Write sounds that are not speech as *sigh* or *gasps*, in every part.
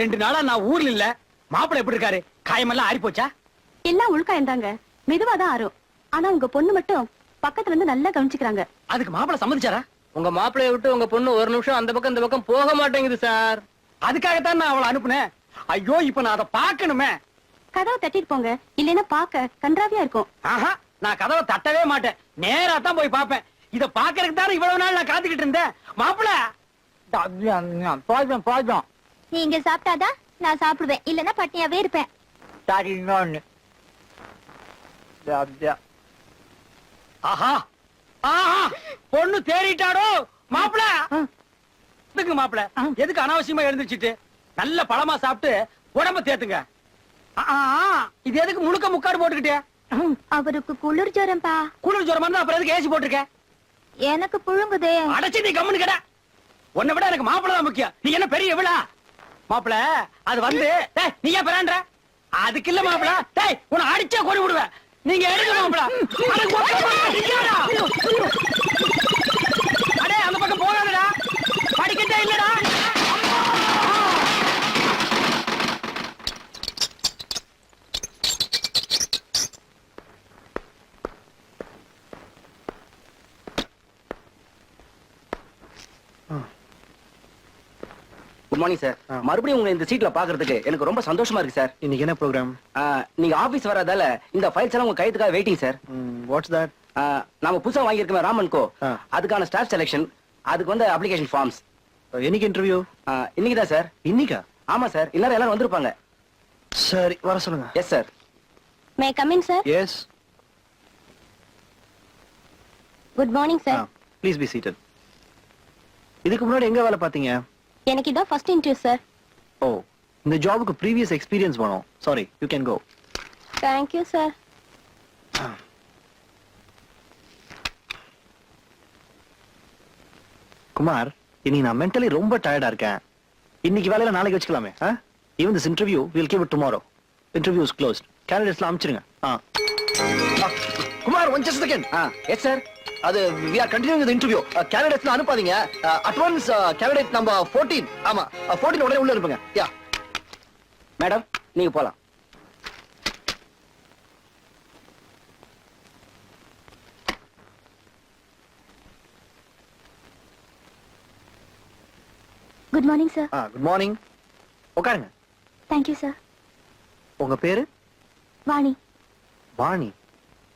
ரெண்டு நாளா நான் ஊர்ல இல்ல. மாப்பிள்ளை எப்படி இருக்காரு? காயமெல்லாம் ஆறி போச்சா? எல்லாம் உள்காயம் தாங்க மெதுவா தான் ஆறும். ஆனா உங்க பொண்ணு மட்டும் பக்கத்துல இருந்து நல்லா கவனிச்சுக்கிறாங்க. அதுக்கு மாப்பிள்ளை சம்மதிச்சாரா? உங்க மாப்பிளைய விட்டு உங்க பொண்ணு ஒரு நிமிஷம் அந்த பக்கம் இந்த பக்கம் போக மாட்டேங்குது சார். அதுக்காகத்தான் நான் அவளை அனுப்புனேன். ஐயோ இப்ப நான் அதை பார்க்கணுமே. கதவை தட்டிட்டு போங்க. இல்லைன்னா பாக்க கன்றாவியா இருக்கும். ஆஹா நான் கதவை தட்டவே மாட்டேன். நேரா தான் போய் பார்ப்பேன். இத பாக்குறதுக்கு தானே இவ்வளவு நாள் நான் காத்துக்கிட்டு இருந்தேன். மாப்பிள்ள! போதும் போதும் நீங்க சாப்பிட்டாதான் நான் சாப்பிடுவேன். இல்லன்னா பட்னியாவே இருப்பேன். சரி இன்னொன்னு ஆஹா. ஆஹா. பொண்ணு தேறிட்டாடோ? மாப்பிள. எதுக்கு மாப்பிள? எதுக்கு அனாவசியமா எழுந்துச்சிட்டு நல்ல பழமா சாப்பிட்டு உடம்ப தேத்துங்க. இது எதுக்கு முழுக்க முக்காடு போட்டுக்கிட்டே? அவருக்கு குளிர் ஜுரம்பா. குளிர் ஜுரம் இருந்தா அப்புறம் எதுக்கு ஏசி போட்டிருக்க? எனக்கு புழுங்குதே. அடைச்சு நீ கம்முன்னு கடை. உன்னை விட எனக்கு மாப்பிள தான் முக்கியம். நீ என்ன பெரிய விழா மாப்பிள அது வந்து நீ ஏன் பிறான்ற அதுக்கு இல்ல மாப்பிள. டேய் உன்னை அடிச்சா கொடி விடுவேன். நீங்க எடுங்க மாப்பிள அட, கொட்டு, நீயாடா? அடே அந்த பக்கம் போகாதடா படிக்கட்டே இல்லடா குட் மார்னிங் சார் மறுபடியும் உங்க இந்த சீட்ல பாக்குறதுக்கு எனக்கு ரொம்ப சந்தோஷமா இருக்கு சார் இன்னைக்கு என்ன ப்ரோக்ராம் நீங்க ஆபீஸ் வராதால இந்த ஃபைல்ஸ் எல்லாம் உங்க கையத்துக்காக வெயிட்டிங் சார் வாட்ஸ் தட் நாம புதுசா வாங்கியிருக்கோம் ராமன் கோ. அதுக்கான ஸ்டாஃப் செலெக்ஷன் அதுக்கு வந்து அப்ளிகேஷன் ஃபார்ம்ஸ் என்னைக்கு இன்டர்வியூ இன்னைக்கு தான் சார் இன்னைக்கா? ஆமா சார் எல்லாரும் எல்லாரும் வந்திருப்பாங்க. சரி வர சொல்லுங்க. Yes sir may come in sir yes good morning sir please be seated இதுக்கு முன்னாடி எங்க வேலை பாத்தீங்க எனக்கு இதான் ஃபர்ஸ்ட் இன்டர்வியூ சார் ஓ இந்த ஜாபுக்கு ப்ரீவியஸ் எக்ஸ்பீரியன்ஸ் வேணும். Sorry you can go thank you sir Kumar இன்னைக்கு நான் மென்டலி ரொம்ப டயர்டா இருக்கேன். இன்னைக்கு வேலையில நாளைக்கு வச்சுக்கலாமே even this interview will give it tomorrow interview is closed கேண்டிடேட்ஸ்லாம் அனுப்பிச்சிருங்க ஆ. ஆ, Kumar one just second yes sir அது we are continuing with interview கேண்டிடேட்ஸ்லாம் அனுப்பாதீங்க. அட்வான்ஸ் கேண்டிடேட் நம்பர் 14 ஆமா 14 உடனே உள்ள இருப்பீங்க. யா மேடம் நீங்க போலாம். Good morning sir good morning உட்காருங்க. தேங்க்யூ சார் உங்க பேரு? Vani. Vani.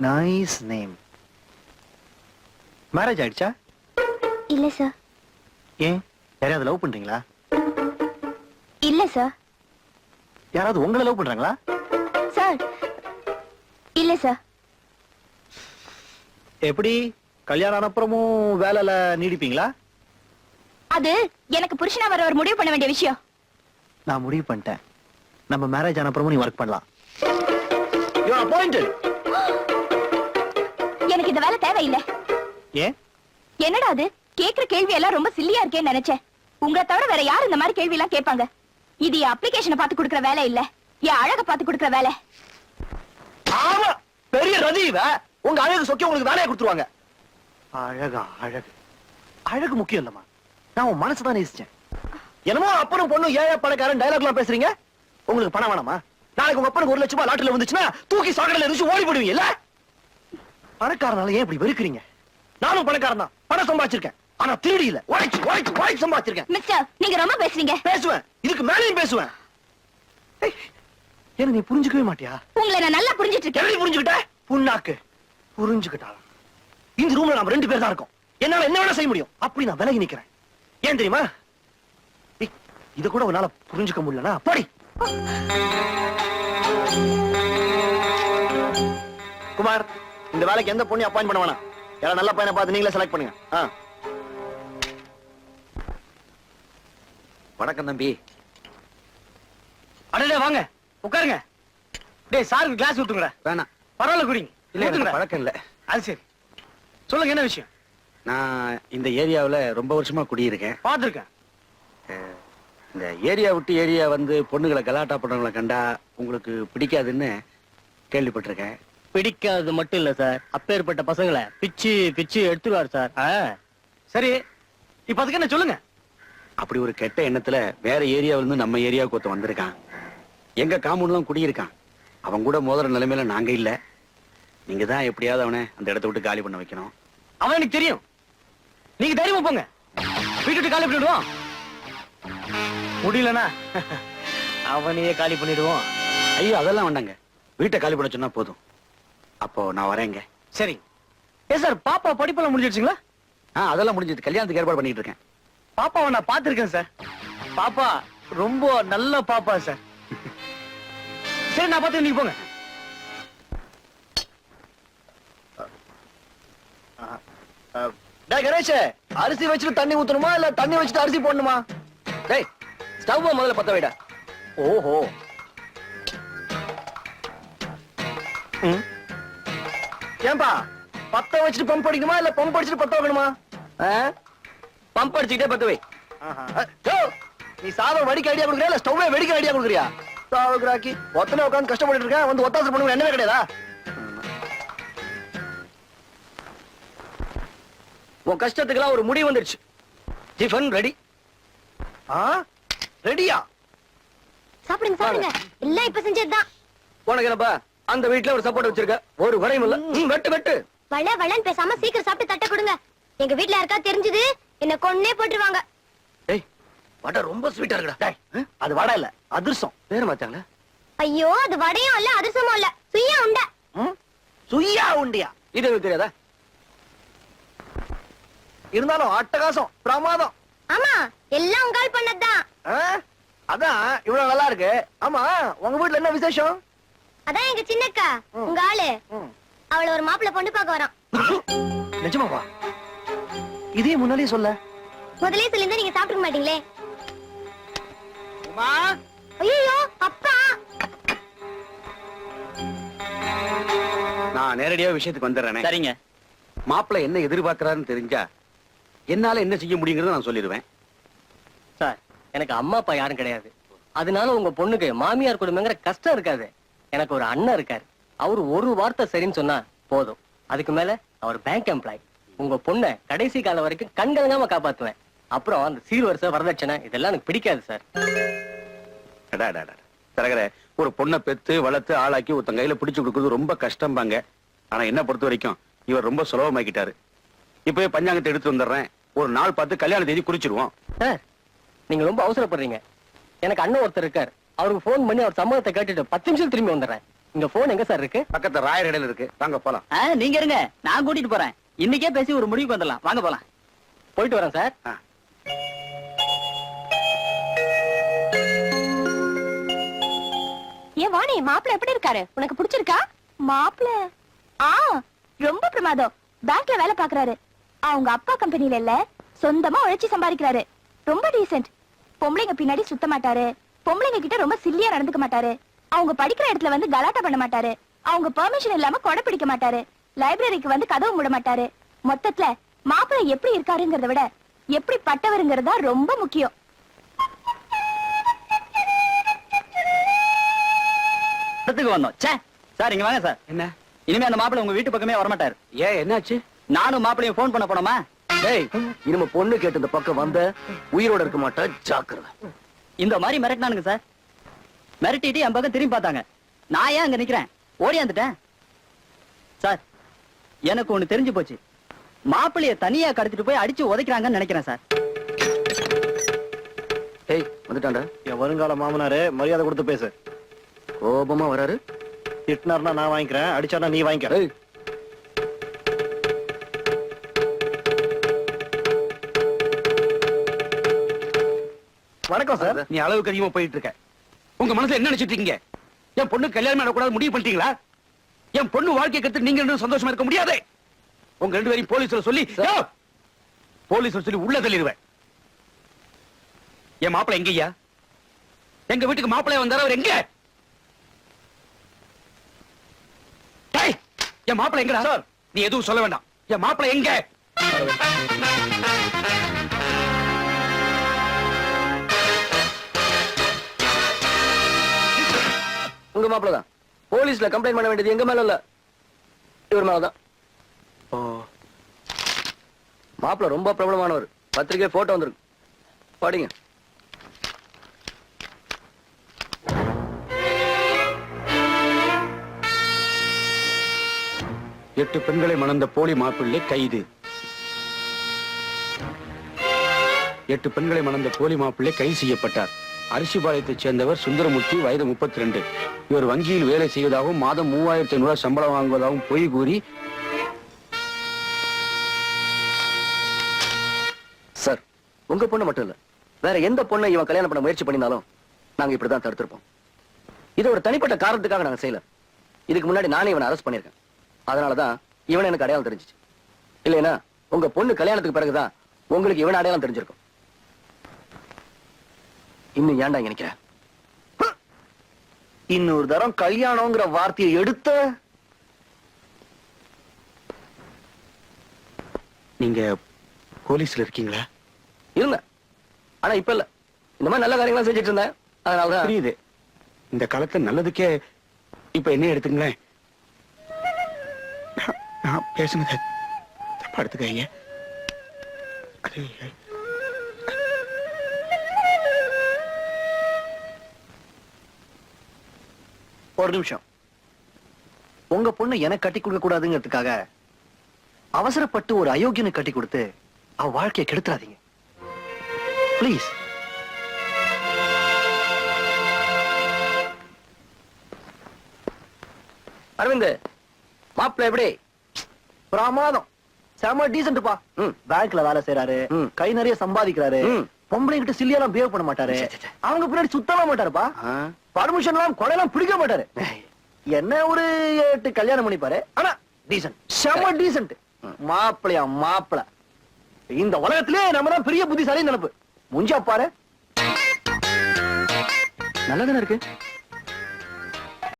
Nice name marriage ஆயிடுச்சா? இல்ல சார் ஏன்? யாரையாவது லவ் பண்றீங்களா? இல்ல சார் யாராவது உங்களை லவ் பண்றாங்களா? சார் இல்ல சார் எப்படி? கல்யாணம் ஆன அப்புறமும் வேலையில நீடிப்பீங்களா? அது எனக்கு புருஷனா வர ஒரு முடிவு பண்ண வேண்டிய விஷயம். நான் முடிவு பண்ணிட்டேன். நம்ம மேரேஜ் ஆன அப்புறமும் நீ ஒர்க் பண்ணலாம். *gasps* எனக்கு இந்த வேலை தேவையில்லை. ஏன்? என்னடா அது? கேக்குற கேள்வி எல்லாம் ரொம்ப சில்லியா இருக்கேன்னு நினைச்சேன். உங்களை தவிர வேற யார் இந்த மாதிரி கேள்வி எல்லாம் கேட்பாங்க? இது என் அப்ளிகேஷனை பார்த்து கொடுக்கற வேலை இல்ல. என் அழக பார்த்து கொடுக்கற வேலை. ஆமா பெரிய ரதி இவ உங்க அழகு சொக்கி உங்களுக்கு வேலையை கொடுத்துருவாங்க. அழகா அழகு. அழகு முக்கியம் இல்லம்மா. நான் உன் மனசு தான் நேசிச்சேன். என்னமோ அப்பனும் பொண்ணு ஏழை பணக்காரன் டயலாக்லாம் பேசுறீங்க? உங்களுக்கு பணம் வேணாமா? நாளைக்கு உங்க அப்பனுக்கு ஒரு லட்சம் ரூபாய் லாட்டரில வந்துச்சுன்னா தூக்கி சாக்கடையில எரிச்சு ஓடி போடுவீங்கல்ல பணக்காரனால ஏன் இப்படி வெறுக்கிறீங்க? நானும் பணக்காரன் தான். பணம் சம்பாதிச்சிருக்கேன். ஆனா திருடி இல்ல. உழைச்சு உழைச்சு உழைச்சு சம்பாதிச்சிருக்கேன். மிஸ்டர் நீங்க ரொம்ப பேசுறீங்க. பேசுவேன். இதுக்கு மேலேயும் பேசுவேன். என்ன நீ புரிஞ்சுக்கவே மாட்டியா? உங்களை நான் நல்லா புரிஞ்சிட்டு இருக்கேன் எப்படி புரிஞ்சுக்கிட்ட? புண்ணாக்கு. புரிஞ்சுக்கிட்டாளா? இந்த ரூம்ல நாம ரெண்டு பேர் தான் இருக்கோம். என்னால என்ன வேணா செய்ய முடியும். அப்படி நான் விலகி நிக்கிறேன். ஏன் தெரியுமா? இத கூட உன்னால புரிஞ்சுக்க முடியலனா? போடி. குமார் இந்த வேலைக்கு எந்த பொண்ணு அப்பாயின் பண்ண வேணாம். யாரா நல்ல பையனை பார்த்து நீங்களே செலக்ட் பண்ணுங்க. ஆ. வணக்கம் தம்பி. அடடே வாங்க. உட்காருங்க. டேய் சாருக்கு கிளாஸ் ஊத்துங்கடா. வேணாம். பரவாயில்ல குடிங்க. இல்ல எனக்கு. பழக்கம் இல்ல. அது சரி. சொல்லுங்க என்ன விஷயம்? நான் இந்த ஏரியாவுல ரொம்ப வருஷமா குடியிருக்கேன். பாத்துருக்கேன் அஹ், இந்த ஏரியா விட்டு ஏரியா வந்து பொண்ணுகளை கலாட்டா பண்றவங்களை கண்டா உங்களுக்கு பிடிக்காதுன்னு கேள்விப்பட்டிருக்கேன். பிடிக்காதது மட்டும் இல்ல சார். அப்பேற்பட்ட பசங்களை பிச்சு பிச்சு எடுத்துருவார் சார். சரி இப்ப அதுக்கு என்ன சொல்லுங்க? அப்படி ஒரு கெட்ட எண்ணத்துல வேற ஏரியாவில இருந்து நம்ம ஏரியாவுக்கு ஒருத்தன் வந்திருக்கான். எங்க காம்பவுண்ட்லாம் குடியிருக்கான். அவன் கூட மோதிர நிலைமையில நாங்க இல்ல. நீங்க தான் எப்படியாவது அவனை அந்த இடத்த விட்டு காலி பண்ண வைக்கணும். அவன் எனக்கு தெரியும். நீங்க தைரியமா போங்க. விட்டு காலி பண்ணிடுவோம். முடியலனா *laughs* அவனையே காலி பண்ணிடுவோம். ஐயோ அதெல்லாம் வேண்டாங்க. வீட்டை காலி பண்ண சொன்னா போதும். அப்போ நான் வரேங்க சரி. ஏ சார் பாப்பா படிப்பெல்லாம் முடிஞ்சிடுச்சுங்களா? ஆ அதெல்லாம் முடிஞ்சது கல்யாணத்துக்கு ஏற்பாடு பண்ணிட்டு இருக்கேன். பாப்பாவை நான் பார்த்திருக்கேன் சார். பாப்பா ரொம்ப நல்ல பாப்பா சார். சரி நான் பார்த்து நீங்க போங்க. டேய் கணேஷ் அரிசி வச்சுட்டு தண்ணி ஊத்தணுமா? இல்ல தண்ணி வச்சுட்டு அரிசி போடணுமா? டேய் ஸ்டவ் முதல்ல பத்த வைடா. ஓஹோ. ம். ஏன்பா பத்த வச்சுட்டு பம்ப் அடிக்கணுமா இல்ல பம்ப் அடிச்சுட்டு பத்த வைக்கணுமா? பம்ப் அடிச்சுக்கிட்டே பத்த வை. நீ சாதம் வடிக்க ஐடியா கொடுக்குறியா இல்ல ஸ்டவ்வே வெடிக்க ஐடியா கொடுக்குறியா? சாவுக்குறாக்கி ஒத்தனை உட்காந்து கஷ்டப்பட்டு இருக்கேன் வந்து ஒத்தாசை பண்ணுங்க என்னவே கிடையாதா? உன் கஷ்டத்துக்கெல்லாம் ஒரு முடிவு வந்துருச்சு. டிஃபன் ரெடி ஆ? ரெடியா சாப்பிடுங்க சாப்பிடுங்க. எல்லாம் இப்ப செஞ்சதுதான். உனக்கு என்னப்பா? அந்த வீட்ல ஒரு சப்போர்ட் வச்சிருக்க. ஒரு குறையும் இல்ல. வெட்டு வெட்டு. வள வளன்னு பேசாம சீக்கிரம் சாப்பிட்டு தட்ட கொடுங்க. எங்க வீட்ல யாருக்கா தெரிஞ்சது? என்ன கொன்னே போட்டுருவாங்க. டேய் வடை ரொம்ப ஸ்வீட்டா இருக்குடா. டேய், அது வடை இல்ல அதிர்சம். பேர் மாத்தாங்களா ஐயோ அது வடையும் இல்ல அதிர்சமும் இல்ல. சுய்யா உண்ட? சுய்யா உண்டியா? இது எனக்கு தெரியாதா? இருந்தாலும் அட்டகாசம் பிரமாதம். ஆமா எல்லாம் உங்கால் பண்ணதுதான்? அதான் இவ்வளவு நல்லா இருக்கு. ஆமா உங்க வீட்ல என்ன விசேஷம்? அதான் எங்க சின்னக்கா உங்க ஆளு. அவள ஒரு மாப்பிள்ளை பொண்ணு பார்க்க வரோம். *coughs* நிஜமாவா? இதே முன்னாடியே சொல்ல. முதலே சொல்லியிருந்தா நீங்க சாப்பிட்டுக்க மாட்டீங்களே. உமா? ஐயோ அப்பா. நான் நேரடியா விஷயத்துக்கு வந்துடுறேனே. சரிங்க. மாப்பிள்ளை என்ன எதிர்பார்க்கறாருன்னு தெரிஞ்சா என்னால என்ன செய்ய முடியுங்கிறத நான் சொல்லிடுவேன். சார் எனக்கு அம்மா அப்பா யாரும் கிடையாது. அதனால உங்க பொண்ணுக்கு மாமியார் குடும்பங்கிற கஷ்டம் இருக்காது. எனக்கு ஒரு அண்ணன் இருக்காரு. அவர் ஒரு வார்த்தை சரின்னு சொன்னா போதும். அதுக்கு மேல அவர் பேங்க் எம்ப்ளாய் உங்க பொண்ணை கடைசி காலம் வரைக்கும் கண்கலங்காம காப்பாத்துவேன். அப்புறம் அந்த சீர்வரிசை வரதட்சணை இதெல்லாம் எனக்கு பிடிக்காது சார். தரகர ஒரு பொண்ணை பெத்து வளர்த்து ஆளாக்கி ஒருத்தன் கையில பிடிச்சு கொடுக்கறது ரொம்ப கஷ்டம்பாங்க. ஆனா என்ன பொறுத்த வரைக்கும் இவர் ரொம்ப சுலபமாக்கிட்டாரு. இப்பவே பஞ்சாங்கத்தை எடுத்து வந்துடுறேன். ஒரு நாள் பார்த்து கல்யாண தேதி குறிச்சிருவோம் சார் நீங்க ரொம்ப அவசரப்படுறீங்க. எனக்கு அண்ணன் ஒருத்தர் இருக்கார். அவருக்கு ஃபோன் பண்ணி அவர் சம்மதத்தை கேட்டுட்டு பத்து நிமிஷம் திரும்பி வந்துடுறேன். இங்க போன் எங்க சார் இருக்கு? பக்கத்துல ராயர் இடையில இருக்கு. வாங்க போலாம். நீங்க இருங்க. நான் கூட்டிட்டு போறேன். இன்னைக்கே பேசி ஒரு முடிவுக்கு வந்துடலாம். வாங்க போலாம். போயிட்டு வரேன் சார். ஏன் வாணி மாப்பிள்ள எப்படி இருக்காரு? உனக்கு பிடிச்சிருக்கா? மாப்பிள்ள ஆ ரொம்ப பிரமாதம். பேங்க்ல வேலை பாக்குறாரு. அவங்க அப்பா கம்பெனில இல்ல சொந்தமா உழைச்சி சம்பாதிக்கிறாரு. ரொம்ப டீசென்ட் பொம்பளைங்க பின்னாடி சுத்த மாட்டாரு பொம்பளைங்க கிட்ட ரொம்ப சில்லியா நடந்துக்க மாட்டாரு. அவங்க படிக்கிற இடத்துல வந்து கலாட்டா பண்ண மாட்டாரு. அவங்க பெர்மிஷன் இல்லாம கொடை பிடிக்க மாட்டாரு. லைப்ரரிக்கு வந்து கதவு மூட மாட்டாரு. மொத்தத்துல மாப்பிள்ளை எப்படி இருக்காருங்கிறத விட எப்படி பட்டவருங்கிறது தான் ரொம்ப முக்கியம். இடத்துக்கு வந்தோம். ச்சே சார் இங்க வாங்க சார். என்ன? இனிமே அந்த மாப்பிள்ளை உங்க வீட்டு பக்கமே வரமாட்டாரு. ஏன் என்னாச்சு? நானும் மாப்பிள்ளையும் ஃபோன் பண்ண போனோமா? டேய் இனிமே பொண்ணு கேட்டு இந்த பக்கம் வந்த உயிரோட இருக்க மாட்டா ஜாக்கிரதை. இந்த மாதிரி மிரட்டினானுங்க சார். மிரட்டிட்டு என் பக்கம் திரும்பி பார்த்தாங்க. நான் ஏன் அங்க நிக்கிறேன்? ஓடியாந்துட்டேன் சார் எனக்கு ஒண்ணு தெரிஞ்சு போச்சு. மாப்பிள்ளைய தனியா கடத்திட்டு போய் அடிச்சு உதைக்கிறாங்கன்னு நினைக்கிறேன் சார். ஏய் வந்துட்டான்டா. என் வருங்கால மாமனாரு மரியாதை கொடுத்து பேசு. கோபமா வராரு? திட்டினார்னா நான் வாங்கிக்கிறேன் அடிச்சார்னா நீ வாங்கிக்க. வணக்கம் சார் நீ அளவுக்கு அதிகமா போயிட்டு இருக்க. உங்க மனசுல என்ன நினைச்சிட்டு இருக்கீங்க? என் பொண்ணு கல்யாணம் பண்ணக்கூடாது முடிவு பண்ணிட்டீங்களா? என் பொண்ணு வாழ்க்கை கத்து நீங்க ரெண்டு சந்தோஷமா இருக்க முடியாது. உங்க ரெண்டு பேரையும் போலீஸ்ல சொல்லி! போலீஸ்ல சொல்லி உள்ள தள்ளிடுவேன். என் மாப்பிள்ளை எங்கய்யா எங்க வீட்டுக்கு மாப்பிள்ளை வந்தாரு அவர் எங்க? என் மாப்பிள்ளை எங்கடா? நீ எதுவும் சொல்ல வேண்டாம். என் மாப்பிள்ளை எங்க? உங்க மாப்பிள்ள தான் போலீஸ்ல கம்ப்ளைண்ட் பண்ண வேண்டியது எங்க மேல இல்ல இவர் மேலதான். மாப்பிள்ள ரொம்ப பிரபலமானவர். பத்திரிக்கை போட்டோ வந்திருக்கு. படிங்க. எட்டு பெண்களை மணந்த போலி மாப்பிள்ளை கைது. எட்டு பெண்களை மணந்த போலி மாப்பிள்ளை கைது செய்யப்பட்டார். அரிசிபாளையத்தைச் சேர்ந்தவர் சுந்தரமூர்த்தி வயது முப்பத்தி ரெண்டு இவர் வங்கியில் வேலை செய்வதாகவும் மாதம் மூவாயிரத்தி ஐநூறு சம்பளம் வாங்குவதாகவும் பொய் கூறி சார் உங்க பொண்ணு மட்டும் இல்ல. வேற எந்த பொண்ணை இவன் கல்யாணம் பண்ண முயற்சி பண்ணினாலும் நாங்க இப்படிதான் தடுத்திருப்போம். இது ஒரு தனிப்பட்ட காரணத்துக்காக நாங்க செய்யல. இதுக்கு முன்னாடி நானே இவனை அரெஸ்ட் பண்ணிருக்கேன் அதனாலதான் இவனை எனக்கு அடையாளம் தெரிஞ்சிச்சு. இல்லைன்னா உங்க பொண்ணு கல்யாணத்துக்கு பிறகுதான் உங்களுக்கு இவன் அடையாளம் தெரிஞ்சிருக்கும். இன்னும் ஏன்டா ஹ்! இன்னொரு தரம் கல்யாணங்கிற வார்த்தையை எடுத்த? நீங்க போலீஸ்ல இருக்கீங்களா? இருந்தேன். ஆனா இப்ப இல்ல. இந்த மாதிரி நல்ல காரியங்களா செஞ்சுட்டு இருந்தேன். அதனாலதான். புரியுது. இந்த காலத்துல நல்லதுக்கே இப்ப என்ன எடுத்துங்களேன். நான்- பேசுனத தப்பா எடுத்துக்காதீங்க. அது ஒரு நிமிஷம். உங்க பொண்ணு எனக்கு கட்டி கொடுக்க கூடாதுங்கிறதுக்காக அவசரப்பட்டு ஒரு அயோக்கியனை கட்டி கொடுத்து அவ வாழ்க்கையை கெடுத்துறாதீங்க. ப்ளீஸ் அரவிந்த் மாப்பிள்ள எப்படி? பிரமாதம். செம டீசென்ட்ப்பா பேங்க்ல வேலை செய்யறாரு கை நிறைய சம்பாதிக்கிறாரு. பொம்பளை கிட்ட சில்லியெல்லாம் பிஹேவ் பண்ண மாட்டாரு. அவங்க பின்னாடி சுத்தவே மாட்டாருப்பா. பர்மிஷன் எல்லாம் கொலையெல்லாம் பிடிக்க மாட்டாரு. என்ன ஒரு எட்டு கல்யாணம் பண்ணிப்பாரு? ஆனா டீசன்ட் செம டீசன்ட் மாப்பிளையா மாப்பிள. இந்த உலகத்திலே நம்ம தான் பெரிய புத்திசாலி நினைப்பு. முஞ்சா பாரு. நல்லதானே இருக்கு?